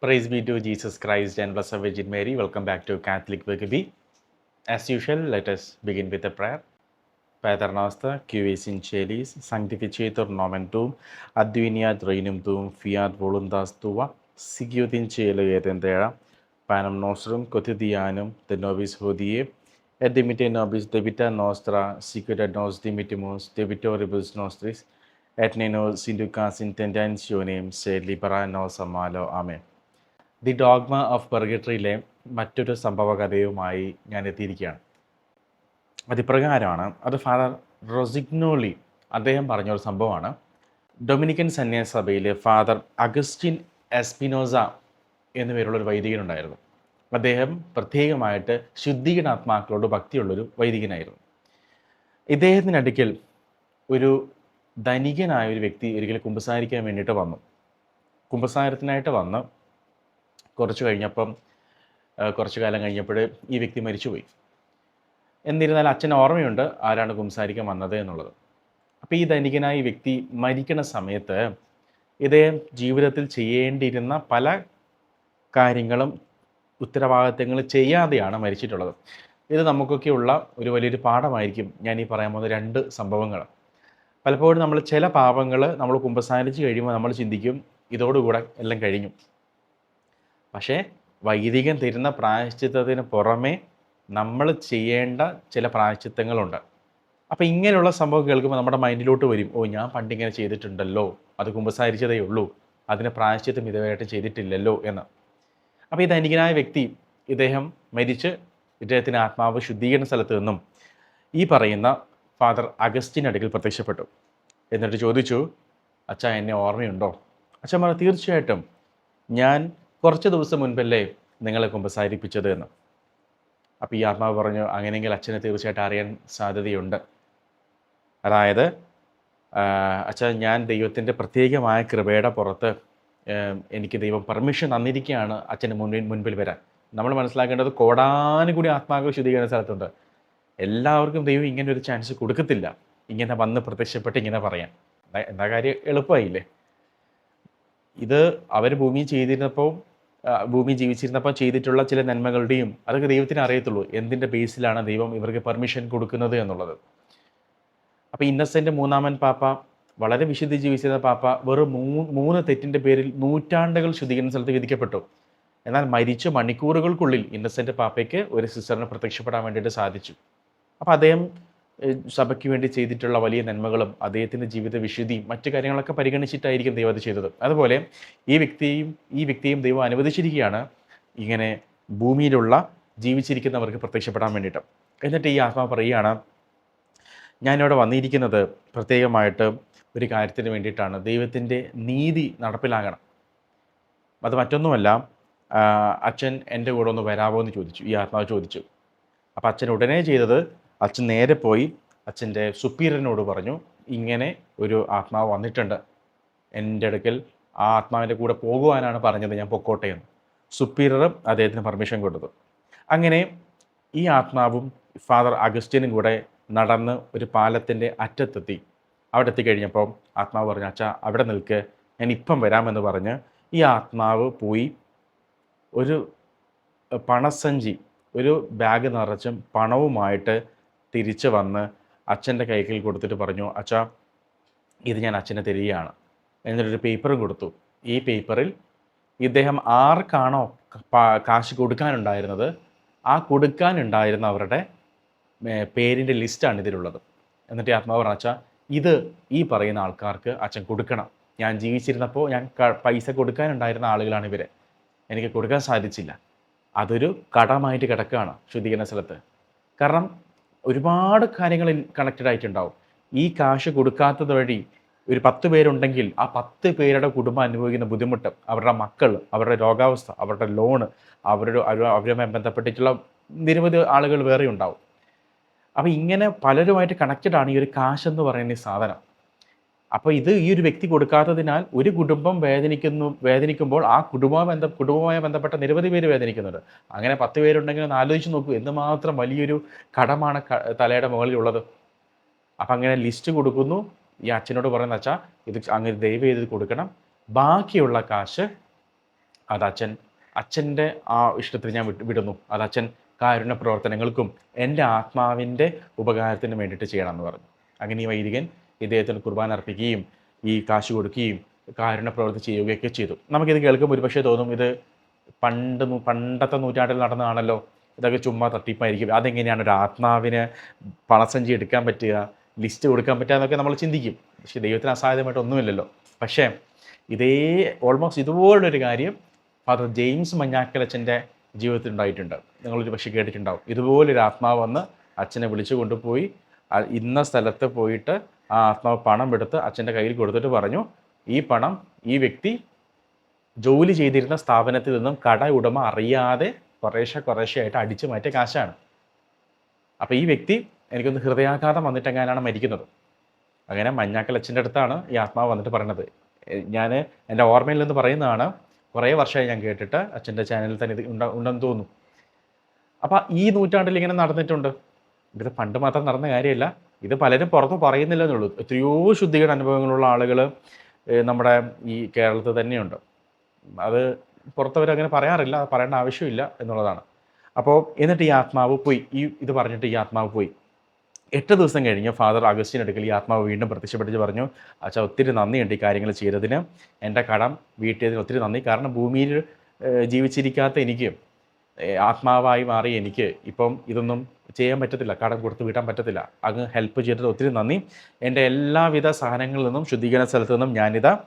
Praise be to Jesus Christ and Blessed Virgin Mary. Welcome back to Catholic Wikipedia. As usual, let us begin with a prayer. Pater noster, cuis in celis, sanctificetur nomen tuum, adveniat regnum tuum, fiat voluntas tua, sicut in cielo et in terra, panem nostrum quotidianum de nobis hodie, et dimitte nobis debita nostra, sicut et nos dimittimus debitoribus nostris, et ne nos inducas in tentationem, sed libera nos a malo. Amen. The dogma of പെർഗട്രിയിലെ മറ്റൊരു സംഭവകഥയുമായി ഞാൻ എത്തിയിരിക്കുകയാണ്. അതിപ്രകാരമാണ് അത് father റൊസിഗ്നോളി അദ്ദേഹം പറഞ്ഞ ഒരു സംഭവമാണ്. Dominican സന്യാസ സഭയിലെ ഫാദർ അഗസ്റ്റിൻ എസ്പിനോസ എന്നുപേരുള്ള ഒരു വൈദികനുണ്ടായിരുന്നു. അദ്ദേഹം പ്രത്യേകമായിട്ട് ശുദ്ധീകരണാത്മാക്കളോട് ഭക്തിയുള്ളൊരു വൈദികനായിരുന്നു. ഇദ്ദേഹത്തിന്റെ അടുക്കൽ ഒരു ധനികനായ ഒരു വ്യക്തി ഒരിക്കൽ കുമ്പസാരിക്കാൻ വേണ്ടിയിട്ട് വന്നു. കുമ്പസാരത്തിനായിട്ട് വന്ന് കുറച്ച് കഴിഞ്ഞപ്പം കുറച്ച് കാലം കഴിഞ്ഞപ്പോൾ ഈ വ്യക്തി മരിച്ചുപോയി. എന്നിരുന്നാൽ അച്ഛൻ ഓർമ്മയുണ്ട് ആരാണ് കുംസാരിക്കാൻ വന്നത് എന്നുള്ളത്. അപ്പോൾ ഈ ധനികനായ വ്യക്തി മരിക്കുന്ന സമയത്ത് ഇദ്ദേഹം ജീവിതത്തിൽ ചെയ്യേണ്ടിയിരുന്ന പല കാര്യങ്ങളും ഉത്തരവാദിത്തങ്ങൾ ചെയ്യാതെയാണ് മരിച്ചിട്ടുള്ളത്. ഇത് നമുക്കൊക്കെയുള്ള ഒരു വലിയൊരു പാഠമായിരിക്കും ഞാൻ ഈ പറയാൻ പോകുന്ന രണ്ട് സംഭവങ്ങൾ. പലപ്പോഴും നമ്മൾ ചില പാപങ്ങൾ നമ്മൾ കുമ്പസാരിച്ച് കഴിയുമ്പോൾ നമ്മൾ ചിന്തിക്കും ഇതോടുകൂടെ എല്ലാം കഴിഞ്ഞു. പക്ഷേ വൈദികൻ തരുന്ന പ്രായശ്ചിത്തത്തിന് പുറമേ നമ്മൾ ചെയ്യേണ്ട ചില പ്രായശ്ചിത്തങ്ങളുണ്ട്. അപ്പോൾ ഇങ്ങനെയുള്ള സംഭവം കേൾക്കുമ്പോൾ നമ്മുടെ മൈൻഡിലോട്ട് വരും. ഓ ഞാൻ പണ്ടിങ്ങനെ ചെയ്തിട്ടുണ്ടല്ലോ. അത് കുമ്പസാരിച്ചതേ ഉള്ളൂ. അതിന് പ്രായശ്ചിത്തം ഇതുവായിട്ട് ചെയ്തിട്ടില്ലല്ലോ എന്ന്. അപ്പോൾ ഈ ധനികനായ വ്യക്തി ഇദ്ദേഹം മരിച്ച് ഇദ്ദേഹത്തിന് ആത്മാവ് ശുദ്ധീകരണ സ്ഥലത്ത് നിന്നും ഈ പറയുന്ന ഫാദർ അഗസ്റ്റിൻ അടുക്കൽ പ്രത്യക്ഷപ്പെട്ടു. എന്നിട്ട് ചോദിച്ചു അച്ഛ എന്നെ ഓർമ്മയുണ്ടോ? അച്ഛൻ പറഞ്ഞു തീർച്ചയായിട്ടും. ഞാൻ കുറച്ച് ദിവസം മുൻപല്ലേ നിങ്ങളെ കുമ്പസാരിപ്പിച്ചത് എന്ന്. അപ്പോൾ ഈ ആത്മാവ് പറഞ്ഞു അങ്ങനെയെങ്കിൽ അച്ഛനെ തീർച്ചയായിട്ടും അറിയാൻ സാധ്യതയുണ്ട്. അതായത് അച്ഛൻ ഞാൻ ദൈവത്തിന്റെ പ്രത്യേകമായ കൃപയുടെ പുറത്ത് എനിക്ക് ദൈവം പെർമിഷൻ തന്നിരിക്കുകയാണ് അച്ഛന്റെ മുൻപിൽ മുൻപിൽ വരാൻ. നമ്മൾ മനസ്സിലാക്കേണ്ടത് കോടാനുകൂടി ആത്മാവ് ശുദ്ധീകരണ സ്ഥലത്തുണ്ട്. എല്ലാവർക്കും ദൈവം ഇങ്ങനെ ഒരു ചാൻസ് കൊടുക്കത്തില്ല. ഇങ്ങനെ വന്ന് പ്രത്യക്ഷപ്പെട്ട് ഇങ്ങനെ പറയാൻ. എന്താ- കാര്യം? എളുപ്പമായില്ലേ ഇത് അവർ ഭൂമിയിൽ ചെയ്തിരുന്നപ്പോൾ ഭൂമി ജീവിച്ചിരുന്നപ്പോൾ ചെയ്തിട്ടുള്ള ചില നന്മകളുടെയും അതൊക്കെ ദൈവത്തിന് അറിയത്തുള്ളൂ. എന്തിന്റെ ബേസിലാണ് ദൈവം ഇവർക്ക് പെർമിഷൻ കൊടുക്കുന്നത് എന്നുള്ളത്. അപ്പോൾ ഇന്നസെന്റ് മൂന്നാമൻ പാപ്പ വളരെ വിശുദ്ധി ജീവിച്ചിരുന്ന പാപ്പ വെറും മൂ മൂന്ന് തെറ്റിന്റെ പേരിൽ നൂറ്റാണ്ടുകൾ ശുദ്ധീകരണ സ്ഥലത്ത് വിധിക്കപ്പെട്ടു. എന്നാൽ മരിച്ച മണിക്കൂറുകൾക്കുള്ളിൽ ഇന്നസെന്റ് പാപ്പയ്ക്ക് ഒരു സിസ്റ്ററിനെ പ്രത്യക്ഷപ്പെടാൻ വേണ്ടിയിട്ട് സാധിച്ചു. അപ്പോൾ അദ്ദേഹം സഭയ്ക്ക് വേണ്ടി ചെയ്തിട്ടുള്ള വലിയ നന്മകളും അദ്ദേഹത്തിന്റെ ജീവിത വിശുദ്ധിയും മറ്റു കാര്യങ്ങളൊക്കെ പരിഗണിച്ചിട്ടായിരിക്കും ദൈവം അത് ചെയ്തത്. അതുപോലെ ഈ വ്യക്തിയും ഈ വ്യക്തിയും ദൈവം അനുവദിച്ചിരിക്കുകയാണ് ഇങ്ങനെ ഭൂമിയിലുള്ള ജീവിച്ചിരിക്കുന്നവർക്ക് പ്രത്യക്ഷപ്പെടാൻ വേണ്ടിയിട്ട്. എന്നിട്ട് ഈ ആത്മാവ് പറയുകയാണ് ഞാനിവിടെ വന്നിരിക്കുന്നത് പ്രത്യേകമായിട്ട് ഒരു കാര്യത്തിന് വേണ്ടിയിട്ടാണ്. ദൈവത്തിന്റെ നീതി നടപ്പിലാകണം. അത് മറ്റൊന്നുമല്ല അച്ഛൻ എന്റെ കൂടെ ഒന്ന് വരാമോ എന്ന് ചോദിച്ചു. ഈ ആത്മാവ് ചോദിച്ചു. അപ്പോൾ അച്ഛൻ ഉടനെ ചെയ്തത് അച്ഛൻ നേരെ പോയി അച്ഛന്റെ സുപ്പീരിയറിനോട് പറഞ്ഞു ഇങ്ങനെ ഒരു ആത്മാവ് വന്നിട്ടുണ്ട്. എന്റെ അടുക്കൽ ആ ആത്മാവിന്റെ കൂടെ പോകുവാനാണ് പറഞ്ഞത്. ഞാൻ പൊക്കോട്ടെ എന്ന്. സുപ്പീരിയറും അദ്ദേഹത്തിന് പെർമിഷൻ കൊടുത്തു. അങ്ങനെ ഈ ആത്മാവും ഫാദർ അഗസ്റ്റിനും കൂടെ നടന്ന് ഒരു പാലത്തിന്റെ അറ്റത്തെത്തി. അവിടെ എത്തിക്കഴിഞ്ഞപ്പോൾ ആത്മാവ് പറഞ്ഞു അച്ഛാ അവിടെ നിൽക്ക്. ഞാൻ ഇപ്പം വരാമെന്ന് പറഞ്ഞ് ഈ ആത്മാവ് പോയി ഒരു പണസഞ്ചി ഒരു ബാഗ് നിറച്ചും പണവുമായിട്ട് തിരിച്ച് വന്ന് അച്ഛന്റെ കൈക്കിൽ കൊടുത്തിട്ട് പറഞ്ഞു അച്ഛാ ഇത് ഞാൻ അച്ഛനെ തരികയാണ്. എന്നിട്ടൊരു പേപ്പറും കൊടുത്തു. ഈ പേപ്പറിൽ ഇദ്ദേഹം ആർക്കാണോ കാശ് കൊടുക്കാനുണ്ടായിരുന്നത് ആ കൊടുക്കാനുണ്ടായിരുന്ന അവരുടെ പേരിന്റെ ലിസ്റ്റാണ് ഇതിലുള്ളത്. എന്നിട്ട് ആത്മാവ് പറഞ്ഞു അച്ഛാ ഇത് ഈ പറയുന്ന ആൾക്കാർക്ക് അച്ഛൻ കൊടുക്കണം. ഞാൻ ജീവിച്ചിരുന്നപ്പോൾ ഞാൻ പൈസ കൊടുക്കാനുണ്ടായിരുന്ന ആളുകളാണ് ഇവരെ. എനിക്ക് കൊടുക്കാൻ സാധിച്ചില്ല. അതൊരു കടമായിട്ട് കിടക്കുകയാണ് ശുദ്ധീകരണ സ്ഥലത്ത്. കാരണം ഒരുപാട് കാര്യങ്ങളിൽ കണക്റ്റഡ് ആയിട്ടുണ്ടാവും. ഈ കാശ് കൊടുക്കാത്തത് വഴി ഒരു പത്ത് പേരുണ്ടെങ്കിൽ ആ പത്ത് പേരുടെ കുടുംബം അനുഭവിക്കുന്ന ബുദ്ധിമുട്ട് അവരുടെ മക്കൾ അവരുടെ രോഗാവസ്ഥ അവരുടെ ലോണ് അവരുടെ അവരു- അവരുമായി ബന്ധപ്പെട്ടിട്ടുള്ള നിരവധി ആളുകൾ വേറെ ഉണ്ടാവും അപ്പോൾ ഇങ്ങനെ പലരുമായിട്ട് കണക്റ്റഡ് ആണ് ഈ ഒരു കാശ് എന്ന് പറയുന്ന ഈ സാധനം. അപ്പോൾ ഇത് ഈ ഒരു വ്യക്തി കൊടുക്കാത്തതിനാൽ ഒരു കുടുംബം വേദനിക്കുന്നു വേദനിക്കുമ്പോൾ ആ കുടുംബവുമായി ബന്ധ കുടുംബവുമായി ബന്ധപ്പെട്ട നിരവധി പേര് വേദനിക്കുന്നുണ്ട്. അങ്ങനെ പത്ത് പേരുണ്ടെങ്കിൽ ഒന്ന് ആലോചിച്ച് നോക്കൂ എന്തുമാത്രം വലിയൊരു കടമാണ് തലയുടെ മുകളിലുള്ളത്. അപ്പം അങ്ങനെ ലിസ്റ്റ് കൊടുക്കുന്നു. ഈ അച്ഛനോട് പറയുന്ന അച്ഛാ ഇത് അങ്ങനെ ദയവ് ചെയ്ത് കൊടുക്കണം. ബാക്കിയുള്ള കാശ് അത് അച്ഛൻ അച്ഛന്റെ ആ ഇഷ്ടത്തിന് ഞാൻ വിടുന്നു. അത് അച്ഛൻ കാരുണ്യ പ്രവർത്തനങ്ങൾക്കും എന്റെ ആത്മാവിന്റെ ഉപകാരത്തിന് വേണ്ടിയിട്ട് ചെയ്യണം എന്ന് പറഞ്ഞു. അങ്ങനെ ഈ വൈദികൻ ഇദ്ദേഹത്തിന് കുർബാന അർപ്പിക്കുകയും ഈ കാശ് കൊടുക്കുകയും കാരുണ്യ ചെയ്യുകയൊക്കെ ചെയ്തു. നമുക്കിത് കേൾക്കുമ്പോൾ ഒരുപക്ഷെ തോന്നും ഇത് പണ്ട് പണ്ടത്തെ നൂറ്റാണ്ടിൽ നടന്നതാണല്ലോ. ഇതൊക്കെ ചുമ്മാ തട്ടിപ്പായിരിക്കും. അതെങ്ങനെയാണ് ഒരു ആത്മാവിന് പണസഞ്ചി എടുക്കാൻ പറ്റുക ലിസ്റ്റ് കൊടുക്കാൻ പറ്റുക എന്നൊക്കെ നമ്മൾ ചിന്തിക്കും. പക്ഷേ ദൈവത്തിന് അസാധ്യമായിട്ട് ഒന്നുമില്ലല്ലോ. പക്ഷേ ഇതേ ഓൾമോസ്റ്റ് ഇതുപോലൊരു കാര്യം ഫാദർ ജെയിംസ് മഞ്ഞാക്കലച്ചന്റെ ജീവിതത്തിൽ ഉണ്ടായിട്ടുണ്ട്. നിങ്ങളൊരു പക്ഷേ കേട്ടിട്ടുണ്ടാവും. ഇതുപോലൊരു ആത്മാവ് വന്ന് അച്ഛനെ വിളിച്ചു കൊണ്ടുപോയി ഇന്ന സ്ഥലത്ത് പോയിട്ട് ആ ആത്മാവ് പണം എടുത്ത് അച്ഛന്റെ കയ്യിൽ കൊടുത്തിട്ട് പറഞ്ഞു ഈ പണം ഈ വ്യക്തി ജോലി ചെയ്തിരുന്ന സ്ഥാപനത്തിൽ നിന്നും കട ഉടമ അറിയാതെ കുറേശ്ശെ കുറേശ്ശെയായിട്ട് അടിച്ചു മാറ്റിയ കാശാണ്. അപ്പോൾ ഈ വ്യക്തി എനിക്കൊന്ന് ഹൃദയാഘാതം വന്നിട്ടെങ്ങാനാണ് മരിക്കുന്നത്? അങ്ങനെ മഞ്ഞാക്കൽ അച്ഛന്റെ അടുത്താണ് ഈ ആത്മാവ് വന്നിട്ട് പറയണത്. ഞാൻ എന്റെ ഓർമ്മയിൽ നിന്ന് പറയുന്നതാണ് കുറേ വർഷമായി ഞാൻ കേട്ടിട്ട് അച്ഛന്റെ ചാനലിൽ തന്നെ ഇത് ഉണ്ട ഉണ്ടെന്ന് തോന്നുന്നു. അപ്പോൾ ഈ നൂറ്റാണ്ടിൽ ഇങ്ങനെ നടന്നിട്ടുണ്ട്. ഇത് പണ്ട് മാത്രം നടന്ന കാര്യമല്ല. ഇത് പലരും പുറത്ത് പറയുന്നില്ല എന്നുള്ളൂ എത്രയോ ശുദ്ധീകരണ അനുഭവങ്ങളുള്ള ആളുകൾ നമ്മുടെ ഈ കേരളത്തിൽ തന്നെയുണ്ട്. അത് പുറത്തവരങ്ങനെ പറയാറില്ല പറയേണ്ട ആവശ്യമില്ല എന്നുള്ളതാണ്. അപ്പോൾ എന്നിട്ട് ഈ ആത്മാവ് പോയി. ഈ ഇത് പറഞ്ഞിട്ട് ഈ ആത്മാവ് പോയി. എട്ട് ദിവസം കഴിഞ്ഞ് ഫാദർ അഗസ്റ്റിൻ അടുക്കൽ ഈ ആത്മാവ് വീണ്ടും പ്രത്യക്ഷപ്പെട്ടിച്ച് പറഞ്ഞു അച്ഛാ ഒത്തിരി നന്ദിയുണ്ട് ഈ കാര്യങ്ങൾ ചെയ്തതിന്. എന്റെ കടം വീട്ടിയതിന് ഒത്തിരി നന്ദി. കാരണം ഭൂമിയിൽ ജീവിച്ചിരിക്കാത്ത എനിക്ക് ആത്മാവായി മാറി എനിക്ക് ഇപ്പം ഇതൊന്നും ചെയ്യാൻ പറ്റത്തില്ല. കടം കൊടുത്ത് വീട്ടാൻ പറ്റത്തില്ല. അങ്ങ് ഹെൽപ്പ് ചെയ്തത് ഒത്തിരി നന്ദി. എന്റെ എല്ലാവിധ സാധനങ്ങളിൽ നിന്നും ശുദ്ധീകരണ സ്ഥലത്തു നിന്നും ഞാനിതാ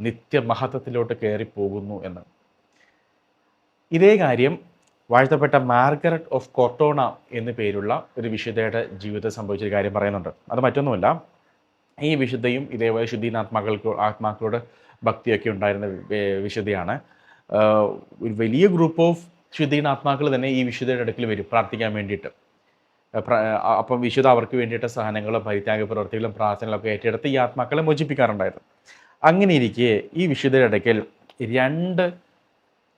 നിത്യമഹത്വത്തിലോട്ട് കയറിപ്പോകുന്നു എന്ന്. ഇതേ കാര്യം വാഴ്ത്തപ്പെട്ട മാർഗരറ്റ് ഓഫ് കൊട്ടോണ എന്നു പേരുള്ള ഒരു വിശുദ്ധയുടെ ജീവിതത്തിൽ സംഭവിച്ചൊരു കാര്യം പറയുന്നുണ്ട്. അത് മറ്റൊന്നുമല്ല ഈ വിശുദ്ധയും ഇതേപോലെ ശുദ്ധീനാത്മാക്കൾക്ക് ആത്മാക്കളോട് ഭക്തിയൊക്കെ ഉണ്ടായിരുന്ന വിശുദ്ധയാണ്. ഒരു വലിയ ഗ്രൂപ്പ് ഓഫ് ശുദ്ധീനാത്മാക്കൾ തന്നെ ഈ വിശുദ്ധയുടെ അടുക്കൽ വരും പ്രാർത്ഥിക്കാൻ വേണ്ടിയിട്ട്. അപ്പം വിശുദ്ധ അവർക്ക് വേണ്ടിയിട്ട് സഹനങ്ങളും പരിത്യാഗ പ്രവർത്തികളും പ്രാർത്ഥനകളൊക്കെ ഏറ്റെടുത്ത് ഈ ആത്മാക്കളെ മോചിപ്പിക്കാറുണ്ടായിരുന്നു. അങ്ങനെ ഇരിക്കെ ഈ വിശുദ്ധയുടെ അടുക്കൽ രണ്ട്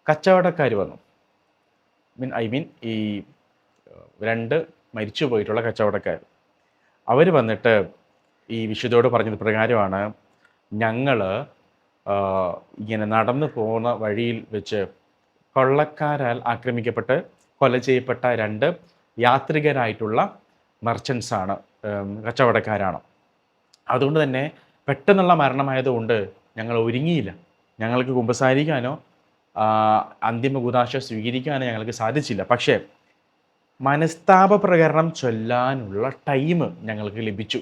കച്ചവടക്കാർ വന്നു. മീൻ ഐ മീൻ ഈ രണ്ട് മരിച്ചു പോയിട്ടുള്ള കച്ചവടക്കാർ അവർ വന്നിട്ട് ഈ വിശുദ്ധയോട് പറഞ്ഞത് പ്രകാരമാണ് ഞങ്ങൾ ഇങ്ങനെ നടന്നു പോകുന്ന വഴിയിൽ വെച്ച് കൊള്ളക്കാരാൽ ആക്രമിക്കപ്പെട്ട് കൊല ചെയ്യപ്പെട്ട രണ്ട് യാത്രികരായിട്ടുള്ള മർച്ചൻസാണ് കച്ചവടക്കാരാണ്. അതുകൊണ്ട് തന്നെ പെട്ടെന്നുള്ള മരണമായതുകൊണ്ട് ഞങ്ങൾ ഒരുങ്ങിയില്ല. ഞങ്ങൾക്ക് കുമ്പസാരിക്കാനോ അന്തിമ കുതാശ സ്വീകരിക്കാനോ ഞങ്ങൾക്ക് സാധിച്ചില്ല. പക്ഷേ മനസ്താപ പ്രകരണം ചൊല്ലാനുള്ള ടൈം ഞങ്ങൾക്ക് ലഭിച്ചു.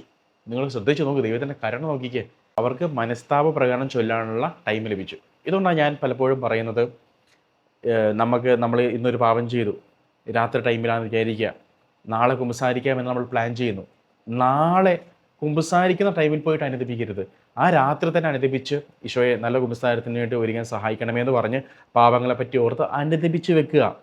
നിങ്ങൾ ശ്രദ്ധിച്ചു നോക്ക് ദൈവത്തിന്റെ കരുണ നോക്കിക്കേ. അവർക്ക് മനസ്താപ പ്രകരണം ചൊല്ലാനുള്ള ടൈം ലഭിച്ചു. ഇതുകൊണ്ടാണ് ഞാൻ പലപ്പോഴും പറയുന്നത് നമുക്ക് നമ്മൾ ഇന്നൊരു പാപം ചെയ്തു. രാത്രി ടൈമിലാണ് വിചാരിക്കുക. നാളെ കുമ്പസാരിക്കാമെന്ന് നമ്മൾ പ്ലാൻ ചെയ്യുന്നു. നാളെ കുമ്പസാരിക്കുന്ന ടൈമിൽ പോയിട്ട് അനുദപിക്കരുത്. ആ രാത്രി തന്നെ അനുദപിച്ച് ഈശോയെ നല്ല കുമ്പസാരത്തിന് വേണ്ടി ഒരുങ്ങാൻ സഹായിക്കണമെന്ന് പറഞ്ഞ് പാപങ്ങളെ പറ്റി ഓർത്ത് അനുദപിച്ച് വെക്കുക.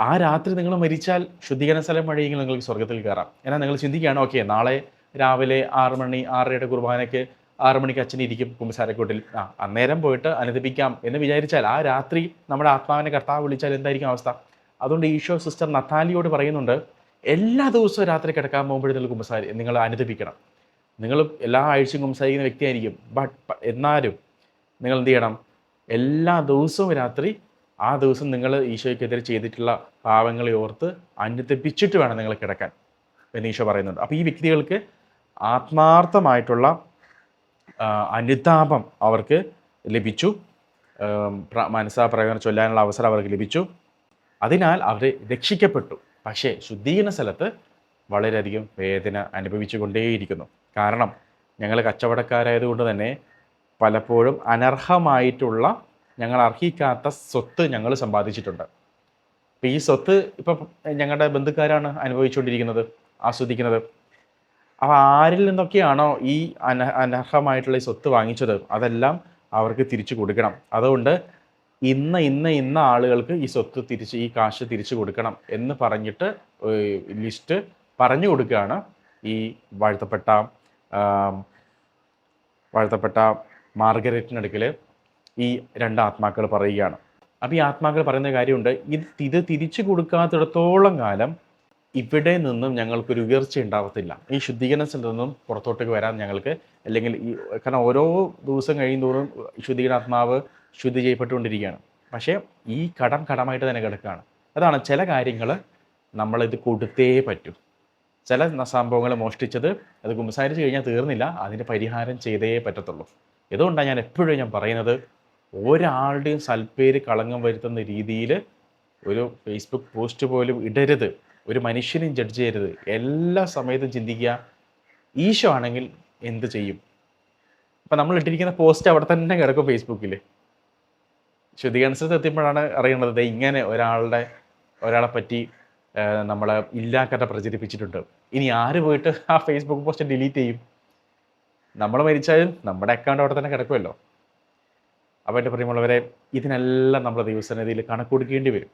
ആ രാത്രി നിങ്ങൾ മരിച്ചാൽ ശുദ്ധീകരണ സ്ഥലം വഴിയെങ്കിൽ നിങ്ങൾക്ക് സ്വർഗത്തിൽ കയറാം. എന്നാൽ നിങ്ങൾ ചിന്തിക്കുകയാണ് ഓക്കെ നാളെ രാവിലെ ആറ് മണി ആറരയുടെ കുർബാനയ്ക്ക് ആറ് മണിക്ക് അച്ഛൻ ഇരിക്കും കുമ്പസാരക്കൂട്ടിൽ. ആ അന്നേരം പോയിട്ട് അനുദപിക്കാം എന്ന് വിചാരിച്ചാൽ ആ രാത്രി നമ്മുടെ ആത്മാവിനെ കർത്താവ് വിളിച്ചാൽ എന്തായിരിക്കും അവസ്ഥ? അതുകൊണ്ട് ഈശോ സിസ്റ്റർ നത്താലിയോട് പറയുന്നുണ്ട് എല്ലാ ദിവസവും രാത്രി കിടക്കാൻ പോകുമ്പോഴും നിങ്ങൾ കുമ്പസാരി നിങ്ങൾ അനുദപിക്കണം. നിങ്ങൾ എല്ലാ ആഴ്ചയും കുമ്പസാരിക്കുന്ന വ്യക്തിയായിരിക്കും. ബട്ട് എന്നാലും നിങ്ങൾ എന്ത് ചെയ്യണം? എല്ലാ ദിവസവും രാത്രി ആ ദിവസം നിങ്ങൾ ഈശോയ്ക്കെതിരെ ചെയ്തിട്ടുള്ള പാവങ്ങളെ ഓർത്ത് അനുദപിച്ചിട്ട് വേണം നിങ്ങൾ കിടക്കാൻ. എന്ന് ഈശോ പറയുന്നുണ്ട്. അപ്പോൾ ഈ വ്യക്തികൾക്ക് ആത്മാർത്ഥമായിട്ടുള്ള അനുതാപം അവർക്ക് ലഭിച്ചു. മനസ്സാപ്രകാരം ചൊല്ലാനുള്ള അവസരം അവർക്ക് ലഭിച്ചു. അതിനാൽ അവർ രക്ഷിക്കപ്പെട്ടു. പക്ഷേ ശുദ്ധീകരണ സ്ഥലത്ത് വളരെയധികം വേദന അനുഭവിച്ചു കൊണ്ടേയിരിക്കുന്നു കാരണം ഞങ്ങൾ കച്ചവടക്കാരായതുകൊണ്ട് തന്നെ പലപ്പോഴും അനർഹമായിട്ടുള്ള ഞങ്ങൾ അർഹിക്കാത്ത സ്വത്ത് ഞങ്ങൾ സമ്പാദിച്ചിട്ടുണ്ട്. അപ്പം ഈ സ്വത്ത് ഇപ്പം ഞങ്ങളുടെ ബന്ധുക്കാരാണ് അനുഭവിച്ചുകൊണ്ടിരിക്കുന്നത് ആസ്വദിക്കുന്നത്. അപ്പോൾ ആരിൽ നിന്നൊക്കെയാണോ ഈ അന അനർഹമായിട്ടുള്ള ഈ സ്വത്ത് വാങ്ങിച്ചത്? അതെല്ലാം അവർക്ക് തിരിച്ചു കൊടുക്കണം. അതുകൊണ്ട് ഇന്ന ഇന്ന ഇന്ന ആളുകൾക്ക് ഈ സ്വത്ത് തിരിച്ച് ഈ കാശ് തിരിച്ചു കൊടുക്കണം എന്ന് പറഞ്ഞിട്ട് ലിസ്റ്റ് പറഞ്ഞു കൊടുക്കുകയാണ് ഈ വാഴ്ത്തപ്പെട്ട വാഴ്ത്തപ്പെട്ട മാർഗരറ്റിനടുക്കൽ ഈ രണ്ട് ആത്മാക്കൾ പറയുകയാണ്. അപ്പോൾ ഈ ആത്മാക്കൾ പറയുന്ന കാര്യമുണ്ട്. ഇത് ഇത് തിരിച്ചു കൊടുക്കാത്തിടത്തോളം കാലം ഇവിടെ നിന്നും ഞങ്ങൾക്കൊരു ഉയർച്ച ഉണ്ടാവത്തില്ല. ഈ ശുദ്ധീകരണത്തിൽ നിന്നും പുറത്തോട്ടേക്ക് വരാൻ ഞങ്ങൾക്ക് അല്ലെങ്കിൽ ഈ കാരണം ഓരോ ദിവസം കഴിയും തോറും ശുദ്ധീകരണാത്മാവ് ശുദ്ധി ചെയ്യപ്പെട്ടുകൊണ്ടിരിക്കുകയാണ്. പക്ഷേ ഈ കടം കടമായിട്ട് തന്നെ കിടക്കുകയാണ്. അതാണ് ചില കാര്യങ്ങൾ നമ്മളിത് കൊടുത്തേ പറ്റൂ. ചില സംഭവങ്ങൾ മോഷ്ടിച്ചത് അത് കുമ്പസാരിച്ച് കഴിഞ്ഞാൽ തീർന്നില്ല അതിന്റെ പരിഹാരം ചെയ്തേ പറ്റത്തുള്ളൂ. ഇതുകൊണ്ടാണ് ഞാൻ എപ്പോഴും ഞാൻ പറയുന്നത് ഒരാളുടെയും സൽപ്പേര് കളങ്കം വരുത്തുന്ന രീതിയിൽ ഒരു ഫേസ്ബുക്ക് പോസ്റ്റ് പോലും ഇടരുത്. ഒരു മനുഷ്യനെയും ജഡ്ജ് ചെയ്യരുത്. എല്ലാ സമയത്തും ചിന്തിക്കുക ഈശോ ആണെങ്കിൽ എന്ത് ചെയ്യും? അപ്പം നമ്മൾ ഇട്ടിരിക്കുന്ന പോസ്റ്റ് അവിടെ തന്നെ കിടക്കും ഫേസ്ബുക്കിൽ ശുദ്ധീകരണത്തിൽ എത്തിയപ്പോഴാണ് അറിയുന്നത് ഇങ്ങനെ ഒരാളുടെ ഒരാളെ പറ്റി നമ്മളെ ഇല്ലാക്കഥ പ്രചരിപ്പിച്ചിട്ടുണ്ട്. ഇനി ആര് പോയിട്ട് ആ ഫേസ്ബുക്ക് പോസ്റ്റ് ഡിലീറ്റ് ചെയ്യും? നമ്മൾ മരിച്ചാലും നമ്മുടെ അക്കൗണ്ട് അവിടെ തന്നെ കിടക്കുമല്ലോ. അപ്പോൾ എന്റെ പ്രിയമുള്ളവരെ ഇതിനെല്ലാം നമ്മൾ ദൈവസന്നിധിയിൽ കണക്ക് കൊടുക്കേണ്ടി വരും.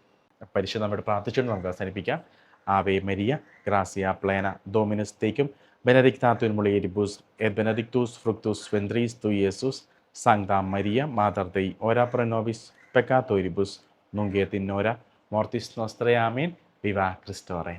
പരിശോധന നമ്മുടെ പ്രാർത്ഥിച്ചുകൊണ്ട് നമുക്ക് അവസാനിപ്പിക്കാം. ആവേ മരിയ ഗ്രാസിയ പ്ലേന ഡോമിനസ് തേക്കും ബെനഡിക്താത്തുൻ മുളിയിരിബൂസ് എ ബെനഡിക്തൂസ് ഫ്രുക്തൂസ് വെന്ത്രീസ് തുയേസൂസ് സാങ്താ മരിയ മാതർ ദൈ ഓരാ പ്രനോവിസ് പെക്കാത്തോരിബുസ് നുങ്കേ തിന്നോര മോർത്തിസ് നോസ്ത്രയാമീൻ വിവാ ക്രിസ്റ്റോറെ